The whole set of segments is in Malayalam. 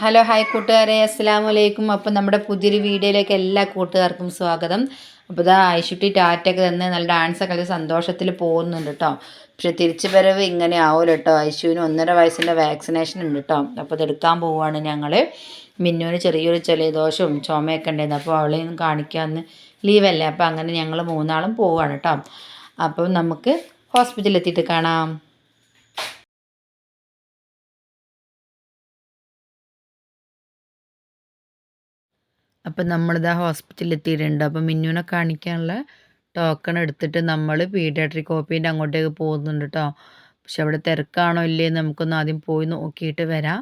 ഹലോ ഹായ് കൂട്ടുകാരെ. അസ്സാം വലൈക്കും അപ്പോൾ നമ്മുടെ പുതിയൊരു വീഡിയോയിലേക്ക് എല്ലാ കൂട്ടുകാർക്കും സ്വാഗതം. അപ്പോൾ ഇതാ ഐശുട്ടി ടാറ്റൊക്കെ തന്നെ നല്ല ഡാൻസൊക്കെ കളിച്ച് സന്തോഷത്തിൽ പോകുന്നുണ്ട് കേട്ടോ പക്ഷെ തിരിച്ചു വരവ് ഇങ്ങനെ ആവുമല്ലോ കേട്ടോ ഐശുവിന് ഒന്നര വയസ്സിന്റെ വാക്സിനേഷൻ ഉണ്ട് കേട്ടോ അപ്പോൾ ഇതെടുക്കാൻ പോവുകയാണ് ഞങ്ങൾ മിന്നുവിന് ചെറിയൊരു ജലദോഷവും ചുമയൊക്കെ ഉണ്ടായിരുന്നു. അപ്പോൾ അവളെയും കാണിക്കാമെന്ന് ലീവല്ലേ? അപ്പോൾ അങ്ങനെ ഞങ്ങൾ മൂന്നാളും പോവുകയാണ് കേട്ടോ അപ്പം നമുക്ക് ഹോസ്പിറ്റലിൽ എത്തിയിട്ട് കാണാം. അപ്പം നമ്മളിതാ ഹോസ്പിറ്റലിൽ എത്തിയിട്ടുണ്ട് അപ്പം മിന്നുവിനെ കാണിക്കാനുള്ള ടോക്കൺ എടുത്തിട്ട് നമ്മൾ പീഡിയാട്രിക് കോപ്പീന്റെ അങ്ങോട്ടേക്ക് പോകുന്നുണ്ട് കേട്ടോ പക്ഷെ അവിടെ തിരക്കാണോ ഇല്ലേ നമുക്കൊന്ന് ആദ്യം പോയി നോക്കിയിട്ട് വരാം.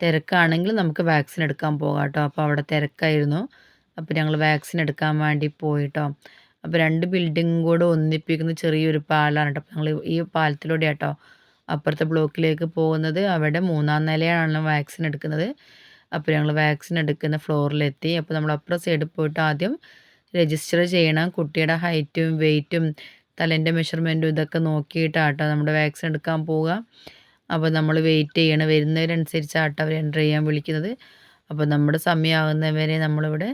തിരക്കാണെങ്കിൽ നമുക്ക് വാക്സിൻ എടുക്കാൻ പോകാം കേട്ടോ അപ്പോൾ അവിടെ തിരക്കായിരുന്നു. അപ്പോൾ ഞങ്ങൾ വാക്സിൻ എടുക്കാൻ വേണ്ടി പോയിട്ടോ അപ്പോൾ രണ്ട് ബിൽഡിങ്ങും കൂടെ ഒന്നിപ്പിക്കുന്ന ചെറിയൊരു പാലാണ് കേട്ടോ അപ്പോൾ ഞങ്ങൾ ഈ പാലത്തിലൂടെ കേട്ടോ അപ്പുറത്തെ ബ്ലോക്കിലേക്ക് പോകുന്നത്. അവിടെ മൂന്നാം നിലയാണ് വാക്സിൻ എടുക്കുന്നത്. അപ്പോൾ ഞങ്ങൾ വാക്സിൻ എടുക്കുന്ന ഫ്ലോറിലെത്തി. അപ്പോൾ നമ്മൾ അപ്പുറം സൈഡിൽ പോയിട്ട് ആദ്യം രജിസ്റ്റർ ചെയ്യണം. കുട്ടിയുടെ ഹൈറ്റും വെയ്റ്റും തലേന്റെ മെഷർമെന്റും ഇതൊക്കെ നോക്കിയിട്ടാട്ടോ നമ്മുടെ വാക്സിൻ എടുക്കാൻ പോവുക. അപ്പോൾ നമ്മൾ വെയിറ്റ് ചെയ്യണം. വരുന്നവരനുസരിച്ചാട്ടോ അവർ എന്റർ ചെയ്യാൻ വിളിക്കുന്നത്. അപ്പോൾ നമ്മുടെ സമയമാകുന്നവരെ നമ്മളിവിടെ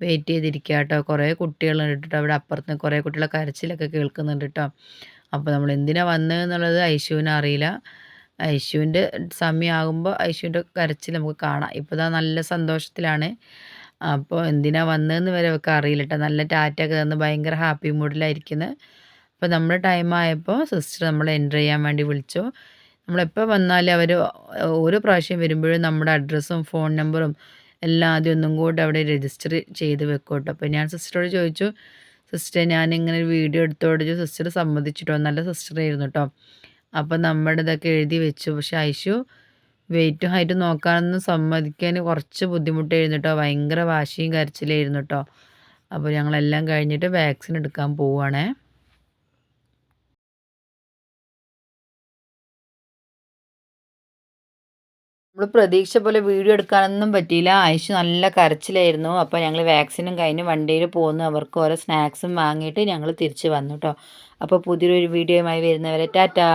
വെയിറ്റ് ചെയ്തിരിക്കുക കേട്ടോ കുറേ കുട്ടികളുണ്ട് കേട്ടോ അവിടെ അപ്പുറത്ത് കുറേ കുട്ടികളെ കരച്ചിലൊക്കെ കേൾക്കുന്നുണ്ട് കേട്ടോ അപ്പോൾ നമ്മൾ എന്തിനാണ് വന്നതെന്നുള്ളത് ഐശുവിന് അറിയില്ല. ഐശുവിന്റെ സമയമാകുമ്പോൾ ഐശുവിന്റെ കരച്ചിൽ നമുക്ക് കാണാം. ഇപ്പോൾ ഇതാ നല്ല സന്തോഷത്തിലാണ്. അപ്പോൾ എന്തിനാ വന്നതെന്ന് വരെ അവർക്ക് അറിയില്ല കേട്ടോ നല്ല ടാറ്റൊക്കെ തന്ന് ഭയങ്കര ഹാപ്പി മൂഡിലായിരിക്കുന്നത് അപ്പോൾ നമ്മുടെ ടൈം ആയപ്പോൾ സിസ്റ്റർ നമ്മളെ എന്റർ ചെയ്യാൻ വേണ്ടി വിളിച്ചു. നമ്മളെപ്പോൾ വന്നാലും അവർ ഓരോ പ്രാവശ്യം വരുമ്പോഴും നമ്മുടെ അഡ്രസ്സും ഫോൺ നമ്പറും എല്ലാം ആദ്യം ഒന്നും കൂടെ അവിടെ രജിസ്റ്റർ ചെയ്ത് വെക്കും കേട്ടോ. അപ്പോൾ ഞാൻ സിസ്റ്ററോട് ചോദിച്ചു സിസ്റ്റർ ഞാനിങ്ങനെ ഒരു വീഡിയോ എടുത്തോടിച്ചു സിസ്റ്റർ സമ്മതിച്ചിട്ടോ? നല്ല സിസ്റ്റർ ആയിരുന്നു കേട്ടോ. അപ്പോൾ നമ്മുടെ ഇതൊക്കെ എഴുതി വെച്ചു. പക്ഷെ ഐശു വെയിറ്റും ഹൈറ്റും നോക്കാനൊന്നും സമ്മതിക്കാൻ കുറച്ച് ബുദ്ധിമുട്ടായിരുന്നു കേട്ടോ ഭയങ്കര വാശിയും കരച്ചിലായിരുന്നു കേട്ടോ അപ്പോൾ ഞങ്ങളെല്ലാം കഴിഞ്ഞിട്ട് വാക്സിൻ എടുക്കാൻ പോവുകയാണേ നമ്മൾ പ്രതീക്ഷ പോലെ വീഡിയോ എടുക്കാനൊന്നും പറ്റിയില്ല. ആയിഷ് നല്ല കരച്ചിലായിരുന്നു. അപ്പോൾ ഞങ്ങൾ വാക്സിനും കഴിഞ്ഞ് വണ്ടിയിൽ പോകുന്നു അവർക്ക് ഓരോ സ്നാക്സും വാങ്ങിയിട്ട് ഞങ്ങൾ തിരിച്ച് വന്നു കേട്ടോ അപ്പോൾ പുതിയൊരു വീഡിയോയുമായി വരുന്നവരെ ടാറ്റാ.